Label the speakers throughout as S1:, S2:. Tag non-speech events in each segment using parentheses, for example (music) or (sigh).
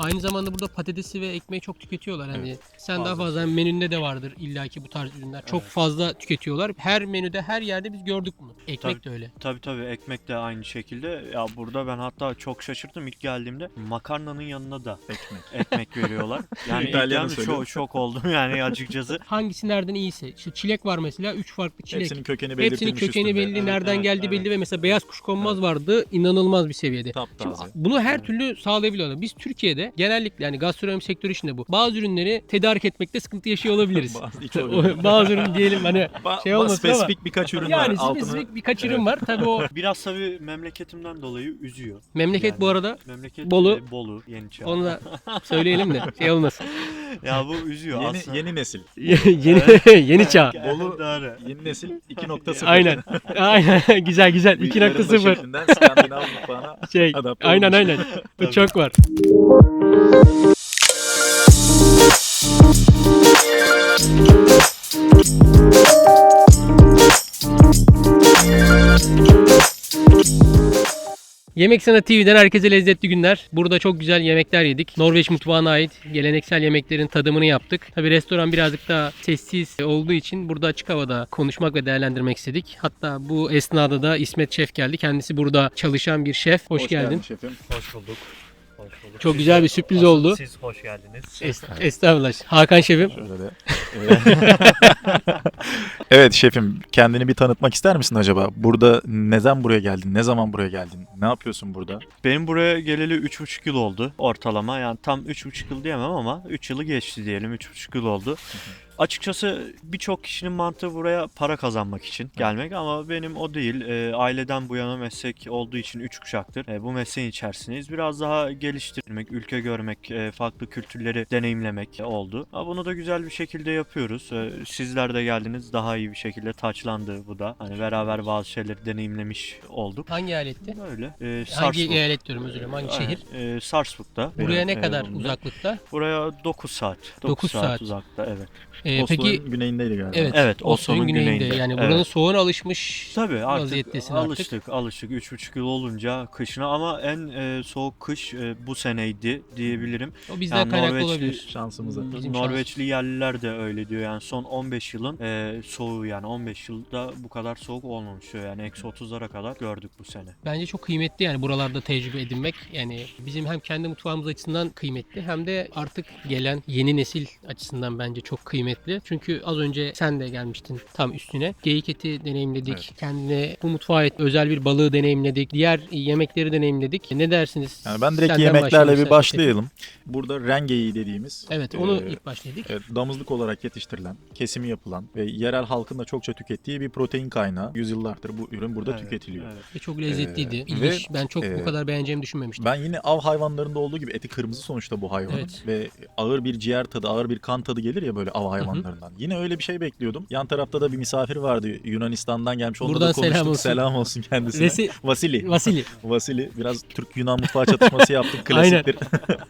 S1: Aynı zamanda burada patatesi ve ekmeği çok tüketiyorlar. Hani sen daha
S2: fazla.
S1: fazla hani menünde de vardır illaki bu tarz ürünler. Çok
S2: Evet.
S1: fazla tüketiyorlar. Her menüde her yerde biz gördük bunu. Ekmek
S2: Tabii.
S1: de öyle.
S2: Tabii tabii ekmek de aynı şekilde. Ya burada ben hatta çok şaşırdım ilk geldiğimde makarnanın yanına da
S3: Ekmek.
S2: ekmek veriyorlar. (laughs) Yani
S3: söylüyor.
S2: çok şok oldum yani açıkçası. (laughs)
S1: Hangisi nereden iyiyse. İşte çilek var mesela. Üç farklı çilek.
S3: Hepsinin kökeni
S1: Hepsinin
S3: belirtilmiş
S1: kökeni
S3: üstünde.
S1: belli,
S2: Evet,
S1: nereden
S2: evet,
S1: geldi
S2: evet.
S1: belli ve mesela beyaz kuşkonmaz vardı inanılmaz bir seviyede. Şimdi bunu her
S2: Evet.
S1: türlü sağlayabiliyorlar. Biz Türkiye'de genellikle yani gastronomi sektörü içinde bu. Bazı ürünleri tedarik etmekte sıkıntı yaşıyor olabiliriz. (laughs)
S3: Bazı ürün. (laughs)
S1: Bazı ürün diyelim hani (laughs)
S3: Ba-
S1: şey olmasın ama-
S3: spesifik birkaç ürün var.
S1: yani spesifik birkaç ürün var. Tabii o
S2: Biraz tabii memleketimden dolayı üzüyor.
S1: memleket
S2: Yani
S1: bu arada
S2: Memleket
S1: Bolu.
S2: e, Bolu Yeniçağ.
S1: onu da söyleyelim de şey olmasın.
S2: ya bu üzüyor
S3: Yeni,
S2: aslında.
S3: yeni nesil.
S1: yeni yeni çağ.
S3: Bolu-
S2: Doğru.
S3: Yeni nesil 2.0.
S1: Aynen. Aynen. güzel güzel.
S3: Bıyıkların da
S1: 2.0
S3: şeklinden Skandinav mutfağına
S1: şey.
S3: adapte
S1: Aynen
S3: olmuş.
S1: aynen. Bu çok var. Yemek Sana TV'den herkese lezzetli günler. Burada çok güzel yemekler yedik. Norveç mutfağına ait geleneksel yemeklerin tadımını yaptık. Tabi restoran birazcık daha sessiz olduğu için burada açık havada konuşmak ve değerlendirmek istedik. Hatta bu esnada da İsmet Şef geldi. Kendisi burada çalışan bir şef. Hoş, geldin.
S3: şefim.
S2: Hoş bulduk. Hoş bulduk.
S1: Çok
S2: Siz
S1: güzel
S2: de-
S1: bir sürpriz
S2: asıl
S1: oldu.
S2: Siz hoş geldiniz.
S1: Es- estağfurullah. Hakan Şef'im.
S3: Şöyle de. (laughs) evet şefim kendini bir tanıtmak ister misin acaba? Burada neden buraya geldin? Ne zaman buraya geldin? Ne yapıyorsun burada?
S2: Benim buraya geleli 3,5 yıl oldu ortalama. Yani tam 3,5 yıl diyemem ama 3 yılı geçti diyelim. 3,5 yıl oldu. Açıkçası birçok kişinin mantığı buraya para kazanmak için gelmek ama benim o değil. Ee, aileden bu yana meslek olduğu için 3 kuşaktır. Ee, bu mesleğin içerisindeyiz. Biraz daha geliştirmek, ülke görmek, e, farklı kültürleri deneyimlemek oldu. Ama bunu da güzel bir şekilde yapıyoruz. Ee, sizler de geldiniz. Daha iyi bir şekilde taçlandı bu da. Hani beraber bazı şeyleri deneyimlemiş olduk.
S1: Hangi eyaletti?
S2: Böyle. Ee,
S1: Hangi eyalet diyorum özür dilerim. Hangi şehir?
S2: Aynen, Ee, Salzburg'da.
S1: Buraya
S2: Benim,
S1: ne
S2: e,
S1: kadar
S2: bulunduğum.
S1: uzaklıkta?
S2: Buraya 9 saat. 9,
S1: Dokuz
S2: saat,
S1: saat.
S2: uzakta evet.
S1: Ee,
S3: Oslo'nun
S1: peki
S3: güneyindeydi galiba.
S1: evet,
S2: Evet,
S1: Oslo'nun
S2: Oslo'nun
S1: güneyinde.
S2: güneyinde.
S1: Yani
S2: Evet.
S1: buranın soğuğuna alışmış
S2: Tabii artık
S1: vaziyettesin artık.
S2: alıştık alıştık 3,5 yıl olunca kışına ama en e, soğuk kış e, bu seneydi diyebilirim.
S1: O bizden
S2: Yani
S1: kaynaklı
S2: Norveçli-
S1: olabilir.
S3: Şansımıza.
S1: Bizim
S2: Norveçli yerliler de öyle diyor yani son 15 yılın e, soğuğu yani 15 yılda bu kadar soğuk olmamış diyor yani eksi 30'lara kadar gördük bu sene.
S1: Bence çok kıymetli yani buralarda tecrübe edinmek. Yani bizim hem kendi mutfağımız açısından kıymetli hem de artık gelen yeni nesil açısından bence çok kıymetli. Çünkü az önce sen de gelmiştin tam üstüne. Geyik eti deneyimledik.
S3: Evet.
S1: Kendine bu mutfağa ait özel bir balığı deneyimledik. Diğer yemekleri deneyimledik. Ne dersiniz?
S3: Yani ben direkt
S1: Senden
S3: yemeklerle bir başlayalım. Burada rengeyi dediğimiz
S1: Evet onu
S3: e,
S1: ilk başladık.
S3: Evet, damızlık olarak yetiştirilen, kesimi yapılan ve yerel halkın da çokça tükettiği bir protein kaynağı. Yüzyıllardır bu ürün burada
S2: Evet,
S3: tüketiliyor.
S2: evet.
S1: Ve çok lezzetliydi.
S3: Ee,
S1: İlginç. ben çok
S3: e,
S1: bu kadar beğeneceğimi düşünmemiştim.
S3: Ben yine av hayvanlarında olduğu gibi eti kırmızı sonuçta bu hayvanın
S1: Evet.
S3: ve ağır bir ciğer tadı, ağır bir kan tadı gelir ya böyle av hayvanlarından. Yine öyle bir şey bekliyordum. Yan tarafta da bir misafir vardı Yunanistan'dan gelmiş. Onunla
S1: Buradan
S3: da konuştuk.
S1: selam olsun.
S3: Selam olsun kendisine.
S1: Vesi,
S3: Vasili.
S1: Vasili. (laughs)
S3: Vasili biraz Türk-Yunan mutfağı çatışması yaptık (laughs) klasiktir.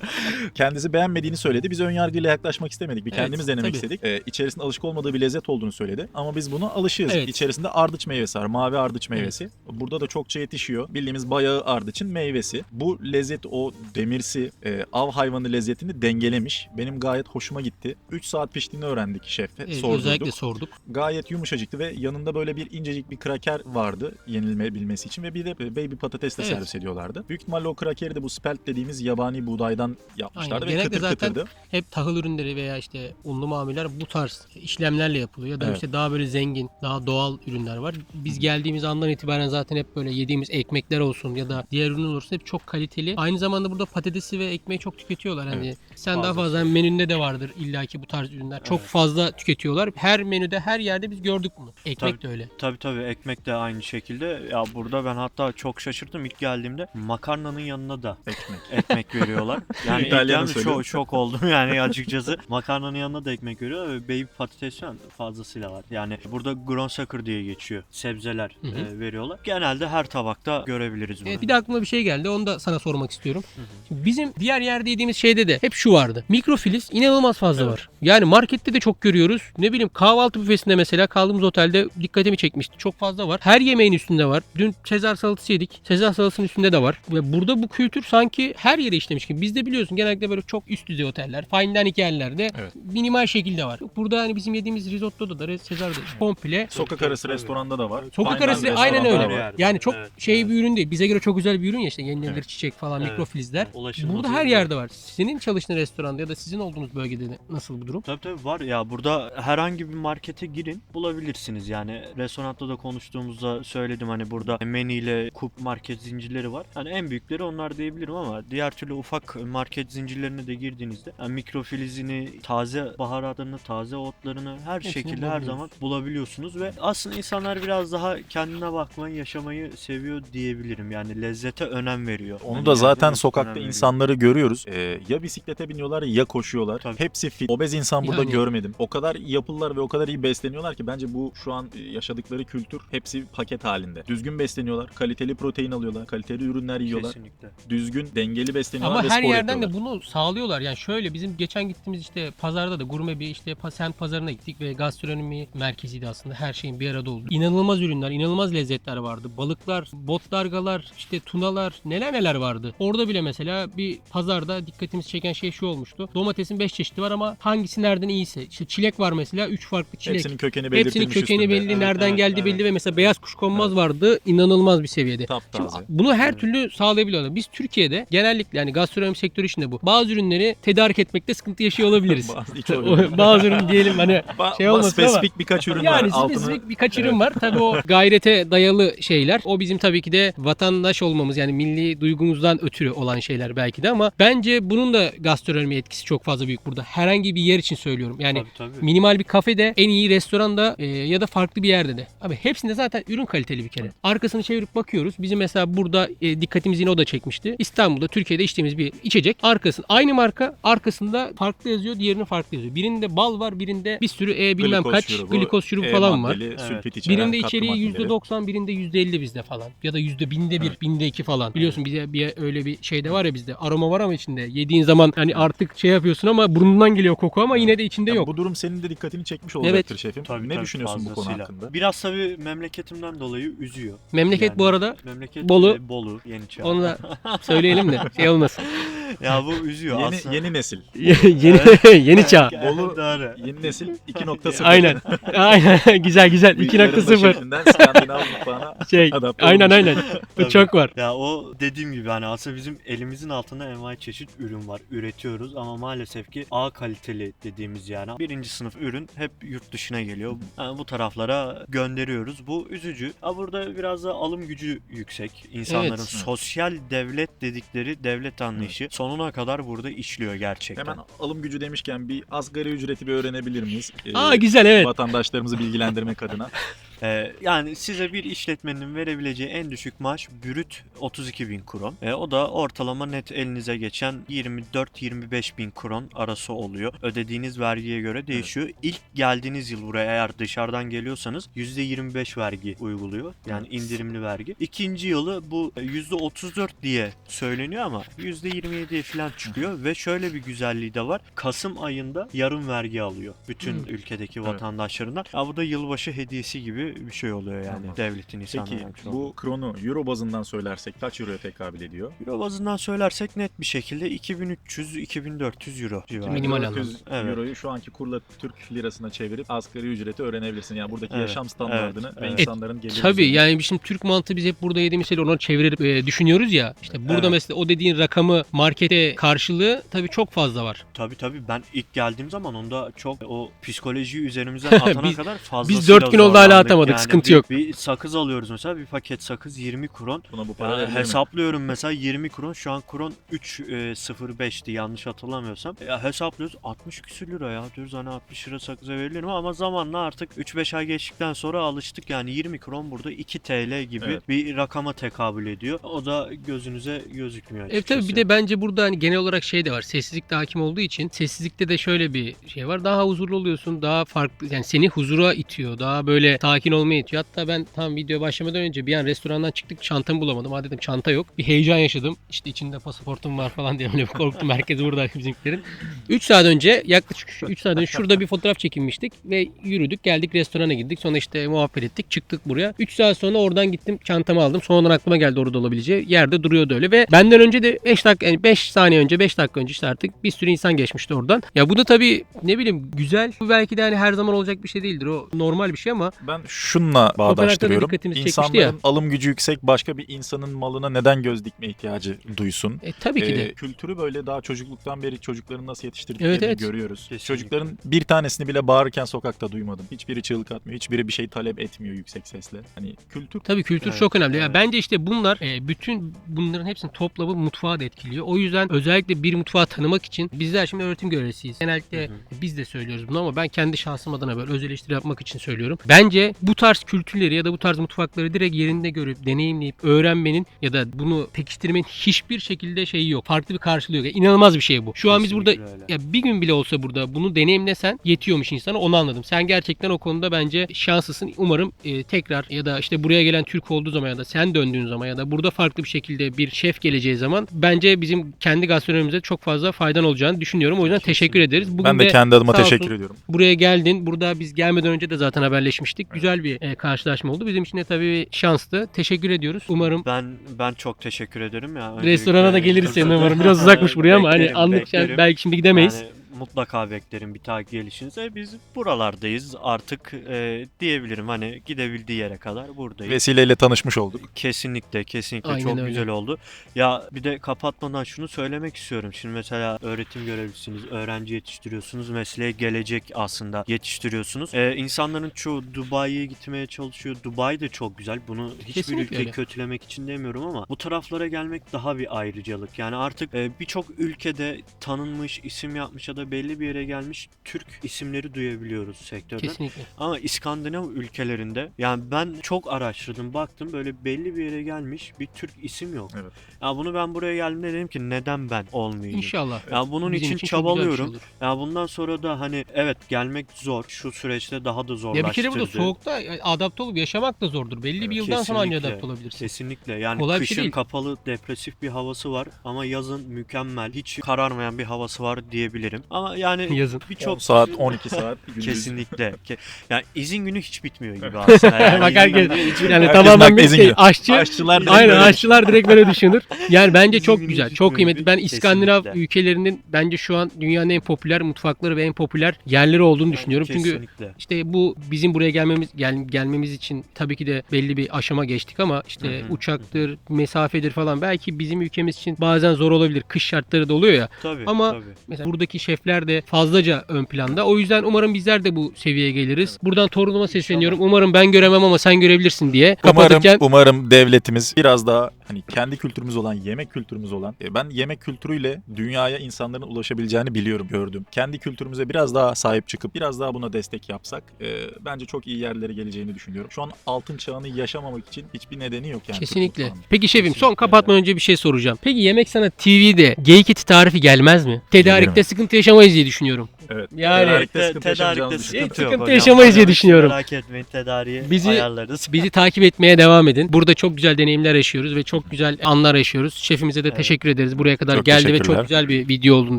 S3: (laughs) Kendisi beğenmediğini söyledi. Biz ön yargıyla yaklaşmak istemedik. Bir
S1: Evet,
S3: kendimiz denemek
S1: tabii.
S3: istedik. Ee, içerisinde alışık olmadığı bir lezzet olduğunu söyledi. Ama biz buna alışığız.
S1: Evet.
S3: İçerisinde ardıç meyvesi var. Mavi ardıç meyvesi. Burada da çokça yetişiyor. Bildiğimiz bayağı ardıçın meyvesi. Bu lezzet o demirsi e, av hayvanı lezzetini dengelemiş. Benim gayet hoşuma gitti. 3 saat piştiğini öğrendik şefle.
S1: Evet,
S3: Sordurduk.
S1: özellikle sorduk.
S3: Gayet yumuşacıktı ve yanında böyle bir incecik bir kraker vardı yenilmeyebilmesi için ve bir de baby patatesle
S1: Evet.
S3: servis ediyorlardı. Büyük ihtimalle o krakeri de bu spelt dediğimiz yabani buğdaydan yapmışlardı
S1: Aynen.
S3: ve
S1: Genellikle
S3: kıtır
S1: zaten
S3: kıtırdı.
S1: hep tahıl ürünleri veya işte unlu mamuller bu tarz işlemlerle yapılıyor. Ya da
S3: Evet.
S1: işte daha böyle zengin, daha doğal ürünler var. Biz geldiğimiz andan itibaren zaten hep böyle yediğimiz ekmekler olsun ya da diğer ürünler olsun hep çok kaliteli. Aynı zamanda burada patatesi ve ekmeği çok tüketiyorlar. Hani sen daha
S2: Fazla.
S1: menünde de vardır illaki bu tarz ürünler. Çok
S2: Evet.
S1: Fazla tüketiyorlar. Her menüde her yerde biz gördük bunu. Ekmek de öyle.
S2: Tabii tabii ekmek de aynı şekilde. Ya burada ben hatta çok şaşırdım ilk geldiğimde makarnanın yanına da
S3: Ekmek. (laughs)
S2: ekmek veriyorlar. Yani
S3: söylüyor.
S2: çok, çok oldum (laughs) yani açıkçası. Makarnanın yanına da ekmek veriyor ve baby patates fazlasıyla var. Yani burada grönsaker diye geçiyor. Sebzeler
S1: Hı hı.
S2: e, veriyorlar. Genelde her tabakta görebiliriz bunu.
S1: Evet, bir de aklıma bir şey geldi. Onu da sana sormak istiyorum. Şimdi bizim diğer yerde yediğimiz şeyde de hep şu vardı. Mikrofiliz inanılmaz fazla
S3: Evet.
S1: var. Yani markette de de çok görüyoruz. Ne bileyim kahvaltı büfesinde mesela kaldığımız otelde dikkatimi çekmişti. Çok fazla var. Her yemeğin üstünde var. Dün Sezar salatası yedik. Sezar salatasının üstünde de var. Ve burada bu kültür sanki her yere işlemiş gibi. Bizde biliyorsun genellikle böyle çok üst düzey oteller, fine dining yerlerde
S3: Evet.
S1: minimal şekilde var. Burada hani bizim yediğimiz risottoda da Sezar'da komple
S3: Sokak arası restoranda da var.
S1: Sokak arası aynen öyle.
S3: var.
S1: Yani çok
S2: Evet,
S1: şey
S2: evet.
S1: bir ürün değil. Bize göre çok güzel bir ürün ya işte yenilebilir
S3: Evet.
S1: çiçek falan,
S2: Evet.
S1: mikrofilizler.
S2: Ulaşılmaz
S1: Burada her yerde var. Senin çalıştığın restoranda ya da sizin olduğunuz bölgede de nasıl bu durum?
S2: Tabii tabii var ya burada herhangi bir markete girin bulabilirsiniz yani restoranda da konuştuğumuzda söyledim hani burada Meni ile Coop market zincirleri var. Hani en büyükleri onlar diyebilirim ama diğer türlü ufak market zincirlerine de girdiğinizde yani mikrofilizini, taze baharatlarını, taze otlarını her
S1: Hepsini
S2: şekilde her zaman bulabiliyorsunuz ve aslında insanlar biraz daha kendine bakmayı, yaşamayı seviyor diyebilirim. Yani lezzete önem veriyor.
S3: Onu
S2: Hani
S3: da
S2: yani
S3: zaten sokakta insanları görüyoruz. Ee, ya bisiklete biniyorlar ya koşuyorlar.
S2: Tabii.
S3: Hepsi fit. Obez insan burada
S1: Yani.
S3: Görmedim. O kadar iyi yapılılar ve o kadar iyi besleniyorlar ki bence bu şu an e, yaşadıkları kültür hepsi paket halinde. Düzgün besleniyorlar, kaliteli protein alıyorlar, kaliteli ürünler yiyorlar.
S2: Kesinlikle.
S3: Düzgün, dengeli besleniyorlar
S1: Ama
S3: ve
S1: her
S3: spor
S1: yerden
S3: yapıyorlar.
S1: de bunu sağlıyorlar. Yani şöyle bizim geçen gittiğimiz işte pazarda da gurme bir işte semt pazarına gittik ve gastronomi merkeziydi aslında. Her şeyin bir arada olduğu. İnanılmaz ürünler, inanılmaz lezzetler vardı. Balıklar, botlargalar, işte tunalar, neler neler vardı. Orada bile mesela bir pazarda dikkatimizi çeken şey şu olmuştu. Domatesin 5 çeşidi var ama hangisi nereden iyiyse. İşte çilek var mesela 3 farklı çilek.
S3: Hepsinin kökeni belirtilmiş
S1: Hepsinin kökeni
S3: üstünde.
S1: belli,
S2: Evet,
S1: nereden
S2: evet,
S1: geldi
S2: evet.
S1: belli ve mesela beyaz kuşkonmaz vardı. inanılmaz bir seviyede. Şimdi
S3: Taptaze.
S1: bunu her
S2: Evet.
S1: türlü sağlayabiliyorlar. Biz Türkiye'de genellikle yani gastronomi sektörü içinde bu. Bazı ürünleri tedarik etmekte sıkıntı yaşıyor olabiliriz. (laughs)
S3: Bazı. (laughs)
S1: Bazı ürün diyelim hani (laughs)
S3: Ba-
S1: şey olmasın ama-
S3: spesifik birkaç ürün
S1: yani
S3: var. Altını
S1: spesifik birkaç ürün var. Tabii o gayrete dayalı şeyler. O bizim tabii ki de vatandaş olmamız yani milli duygumuzdan ötürü olan şeyler belki de ama bence bunun da gastronomi etkisi çok fazla büyük burada. Herhangi bir yer için söylüyorum. Yani
S2: Tabii, tabii.
S1: Minimal bir kafede, en iyi restoranda e, ya da farklı bir yerde de. Abi hepsinde zaten ürün kaliteli bir kere. Arkasını çevirip bakıyoruz. Bizim mesela burada e, dikkatimizi yine o da çekmişti. İstanbul'da, Türkiye'de içtiğimiz bir içecek. Arkasında aynı marka, arkasında farklı yazıyor, diğerinin farklı yazıyor. Birinde bal var, birinde bir sürü e, bilmem
S3: glikoz
S1: kaç
S3: şurubu,
S1: glikoz şurubu
S3: E
S1: falan var.
S3: maddeli,
S2: Evet.
S3: sülfit içeren
S1: Birinde içeriği
S3: maddeleri.
S1: %90, birinde %50 bizde falan. Ya da yüzde binde bir,
S3: Evet.
S1: binde iki falan. Biliyorsun bize bir öyle bir şey de var ya bizde. Aroma var ama içinde. Yediğin zaman hani artık şey yapıyorsun ama burnundan geliyor koku ama yine de içinde yok.
S3: Bu durum senin de dikkatini çekmiş olacaktır şefim.
S2: Tabii,
S3: ne
S2: tabii,
S3: düşünüyorsun bu konu hakkında?
S2: Biraz tabii memleketimden dolayı üzüyor.
S1: Memleket
S2: Yani
S1: bu arada
S2: Memleket
S1: Bolu.
S2: Bolu Yeniçağ.
S1: onu da (laughs) söyleyelim de şey olmasın. (laughs)
S2: ya bu üzüyor
S3: Yeni
S2: aslında.
S3: yeni nesil. (laughs)
S1: yeni yeni çağ.
S3: Bolu-
S2: Doğru.
S3: Yeni nesil 2.0.
S1: Aynen. (laughs) Aynen. (laughs) güzel güzel.
S3: Bir yarımda
S1: 2.0
S3: şeklinden Skandinav mutfağına
S1: şey.
S3: adapte
S1: Aynen
S3: olmuş.
S1: aynen. Bu
S2: Tabii.
S1: çok var.
S2: Ya o dediğim gibi hani aslında bizim elimizin altında envai çeşit ürün var. Üretiyoruz ama maalesef ki A kaliteli dediğimiz yani birinci sınıf ürün hep yurt dışına geliyor. Yani bu taraflara gönderiyoruz. Bu üzücü. Ha burada biraz da alım gücü yüksek. İnsanların
S1: Evet.
S2: sosyal devlet dedikleri devlet anlayışı sonuna kadar burada işliyor gerçekten.
S3: Hemen alım gücü demişken bir asgari ücreti bir öğrenebilir miyiz? Ee,
S1: Aa güzel evet.
S3: Vatandaşlarımızı bilgilendirmek adına. (laughs)
S2: Ee, yani size bir işletmenin verebileceği en düşük maaş brüt 32 bin kron. Ee, o da ortalama net elinize geçen 24-25 bin kron arası oluyor. Ödediğiniz vergiye göre değişiyor. İlk geldiğiniz yıl buraya eğer dışarıdan geliyorsanız %25 vergi uyguluyor. Yani indirimli vergi. İkinci yılı bu %34 diye söyleniyor ama %27'ye falan çıkıyor ve şöyle bir güzelliği de var. Kasım ayında yarım vergi alıyor bütün ülkedeki
S3: Evet.
S2: vatandaşlarından. Ya bu da yılbaşı hediyesi gibi bir şey oluyor yani
S3: Tamam.
S2: devletin
S3: Peki
S2: insanlara.
S3: bu kronu euro bazından söylersek kaç euroya tekabül ediyor?
S2: Euro bazından söylersek net bir şekilde 2300-2400 euro civarı.
S1: Minimal
S3: 400
S2: Evet.
S3: euroyu şu anki kurla Türk lirasına çevirip asgari ücreti öğrenebilirsin. Yani buradaki
S2: Evet,
S3: yaşam standartını
S2: evet,
S3: ve
S2: evet.
S3: insanların gelir
S1: Tabii yani şimdi Türk mantığı biz hep burada yediğimiz şeyleri ona çevirip e, düşünüyoruz ya. İşte burada
S2: Evet.
S1: mesela o dediğin rakamı markete karşılığı tabii çok fazla var.
S2: Tabii tabii ben ilk geldiğim zaman onda çok o psikolojiyi üzerimizden (laughs) atana
S1: Biz-
S2: kadar fazlasıyla
S1: dört gün oldu hala
S2: zorlandık.
S1: atamadık, sıkıntı
S2: bir,
S1: yok.
S2: Bir sakız alıyoruz mesela bir paket sakız 20 kron.
S3: Buna bu para
S2: Ya
S3: verilir mi?
S2: hesaplıyorum mesela 20 kron şu an kron 3.05'ti yanlış hatırlamıyorsam. Ya hesaplıyoruz 60 küsür lira ya diyoruz hani 60 lira sakıza verilir mi ama zamanla artık 3-5 ay geçtikten sonra alıştık yani 20 kron burada 2 TL gibi
S3: Evet.
S2: bir rakama tekabül ediyor. O da gözünüze gözükmüyor
S1: Evet
S2: açıkçası.
S1: tabii bir de bence burada hani genel olarak şey de var. Sessizlik de hakim olduğu için sessizlikte de şöyle bir şey var. Daha huzurlu oluyorsun. Daha farklı yani seni huzura itiyor. Daha böyle sakin sakin olmaya yetiyor. Hatta ben tam video başlamadan önce bir an restorandan çıktık çantamı bulamadım. Ha dedim çanta yok. Bir heyecan yaşadım. İşte içinde pasaportum var falan diye böyle korktum. Herkes burada (laughs) bizimkilerin. 3 saat önce yaklaşık 3 saat önce şurada bir fotoğraf çekinmiştik ve yürüdük geldik restorana gittik. Sonra işte muhabbet ettik çıktık buraya. 3 saat sonra oradan gittim çantamı aldım. Sonradan aklıma geldi orada olabileceği. Yerde duruyordu öyle ve benden önce de 5 dakika yani 5 saniye önce 5 dakika önce işte artık bir sürü insan geçmişti oradan. Ya bu da tabii ne bileyim güzel. Bu belki de hani her zaman olacak bir şey değildir. O normal bir şey ama
S3: Ben şunla bağdaştırıyorum. İnsanların
S1: ya.
S3: alım gücü yüksek başka bir insanın malına neden göz dikme ihtiyacı duysun?
S1: e, tabii ki de.
S3: Ee, kültürü böyle daha çocukluktan beri çocukların nasıl yetiştirdiklerini
S1: Evet, evet.
S3: görüyoruz.
S2: Kesinlikle.
S3: Çocukların bir tanesini bile bağırırken sokakta duymadım. Hiçbiri çığlık atmıyor. Hiçbiri bir şey talep etmiyor yüksek sesle. Hani kültür
S1: Tabii kültür
S2: Evet,
S1: çok önemli. Ya
S2: evet.
S1: bence işte bunlar e, bütün bunların hepsinin toplamı mutfağı da etkiliyor. O yüzden özellikle bir mutfağı tanımak için bizler şimdi öğretim görevlisiyiz. Genellikle
S2: Hı
S1: biz de söylüyoruz bunu ama ben kendi şahsım adına böyle öz eleştiri yapmak için söylüyorum. Bence bu tarz kültürleri ya da bu tarz mutfakları direkt yerinde görüp deneyimleyip öğrenmenin ya da bunu pekiştirmenin hiçbir şekilde şeyi yok. Farklı bir karşılığı yok. Yani İnanılmaz bir şey bu. Şu an biz burada
S2: Kesinlikle öyle.
S1: ya bir gün bile olsa burada bunu deneyimlesen yetiyormuş insana onu anladım. Sen gerçekten o konuda bence şanslısın. Umarım e, tekrar ya da işte buraya gelen Türk olduğu zaman ya da sen döndüğün zaman ya da burada farklı bir şekilde bir şef geleceği zaman bence bizim kendi gastronomimize çok fazla faydan olacağını düşünüyorum. O yüzden teşekkür ederiz. Bugün
S3: ben de kendi adıma
S1: sağ olsun
S3: teşekkür ediyorum.
S1: buraya geldin. Burada biz gelmeden önce de zaten haberleşmiştik. Güzel bir e, karşılaşma oldu. Bizim için de tabii şanstı. Teşekkür ediyoruz. Umarım
S2: Ben ben çok teşekkür ederim ya.
S1: restorana da geliriz senin umarım. Biraz uzakmış buraya ama hani
S2: Beklerim,
S1: anlık
S2: beklerim.
S1: belki şimdi gidemeyiz.
S2: Yani mutlaka beklerim bir daha gelişinize. Biz buralardayız artık e, diyebilirim hani gidebildiği yere kadar buradayız.
S3: Vesileyle tanışmış olduk.
S2: Kesinlikle kesinlikle
S1: Aynen
S2: çok
S1: öyle.
S2: güzel oldu. Ya bir de kapatmadan şunu söylemek istiyorum. Şimdi mesela öğretim görevlisiniz, öğrenci yetiştiriyorsunuz, mesleğe gelecek aslında yetiştiriyorsunuz. Ee, insanların çoğu Dubai'ye gitmeye çalışıyor. Dubai de çok güzel. Bunu hiçbir
S1: Kesinlikle
S2: ülke
S1: öyle.
S2: kötülemek için demiyorum ama bu taraflara gelmek daha bir ayrıcalık. Yani artık e, birçok ülkede tanınmış, isim yapmış ya da belli bir yere gelmiş Türk isimleri duyabiliyoruz sektörde.
S1: Kesinlikle.
S2: Ama İskandinav ülkelerinde yani ben çok araştırdım baktım böyle belli bir yere gelmiş bir Türk isim yok.
S3: Evet.
S2: Ya bunu ben buraya geldiğimde dedim ki neden ben olmayayım?
S1: İnşallah.
S2: Ya bunun
S1: Bizim
S2: için,
S1: bir şey
S2: çabalıyorum. Ya bundan sonra da hani evet gelmek zor. Şu süreçte daha da zorlaştırdı.
S1: Ya bir kere burada soğukta adapte olup yaşamak da zordur. Belli bir
S3: Evet,
S1: yıldan sonra anca adapte olabilirsin.
S2: Kesinlikle. Yani
S1: Kolay bir şey
S2: kışın
S1: değil.
S2: kapalı, depresif bir havası var ama yazın mükemmel, hiç kararmayan bir havası var diyebilirim. Ama yani (laughs)
S1: Yazın.
S3: 10
S2: birçok
S3: saat 12 (laughs) saat gündüz.
S2: kesinlikle. Ke- yani izin günü hiç bitmiyor gibi aslında. Yani (laughs)
S1: Bak
S2: izin
S1: herkes
S2: günü hiç
S1: yani
S3: Herkesin
S1: tamamen
S3: hakkı
S1: bir
S3: izin
S1: şey,
S3: günü.
S1: aşçı
S3: Aşçılar direkt
S1: Aynen
S3: böyle-
S1: aşçılar direkt böyle düşünür. Yani bence çok
S2: Bizim
S1: güzel, çok kıymetli. Ben İskandinav
S2: Kesinlikle.
S1: ülkelerinin bence şu an dünyanın en popüler mutfakları ve en popüler yerleri olduğunu düşünüyorum. Çünkü
S2: Kesinlikle.
S1: işte bu bizim buraya gelmemiz gel, gelmemiz için tabii ki de belli bir aşama geçtik ama işte
S2: Hı hı,
S1: uçaktır, mesafedir falan belki bizim ülkemiz için bazen zor olabilir. Kış şartları da oluyor ya.
S2: Tabii,
S1: Ama
S2: tabii.
S1: Mesela buradaki şefler de fazlaca ön planda. O yüzden umarım bizler de bu seviyeye geliriz. Buradan torunuma sesleniyorum. Umarım ben göremem ama sen görebilirsin diye.
S3: Umarım,
S1: Kapatırken
S3: umarım devletimiz biraz daha hani kendi kültürümüz olan, yemek kültürümüz olan, e, ben yemek kültürüyle dünyaya insanların ulaşabileceğini biliyorum, gördüm. Kendi kültürümüze biraz daha sahip çıkıp biraz daha buna destek yapsak e, bence çok iyi yerlere geleceğini düşünüyorum. Şu an altın çağını yaşamamak için hiçbir nedeni yok yani.
S1: Kesinlikle. Peki şefim son
S3: Kesinlikle.
S1: kapatmadan önce bir şey soracağım. Peki Yemek Sanat TV'de geyik eti tarifi gelmez mi? Tedarikte sıkıntı yaşamayız diye düşünüyorum.
S3: Evet.
S1: Yani-
S3: Tedarikte
S2: Te-
S3: sıkıntı
S2: tedarikte
S3: düşünüyorum.
S2: sıkıntı yok
S1: Sıkıntı yaşamayız diye düşünüyorum.
S2: Merak etmeyin tedariği
S1: Bizi-
S2: ayarlarız.
S1: Bizi takip etmeye devam edin. Burada çok güzel deneyimler yaşıyoruz ve çok güzel anlar yaşıyoruz. Şefimize de teşekkür ederiz. Buraya kadar
S3: Çok
S1: geldi ve çok güzel bir video olduğunu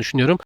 S1: düşünüyorum.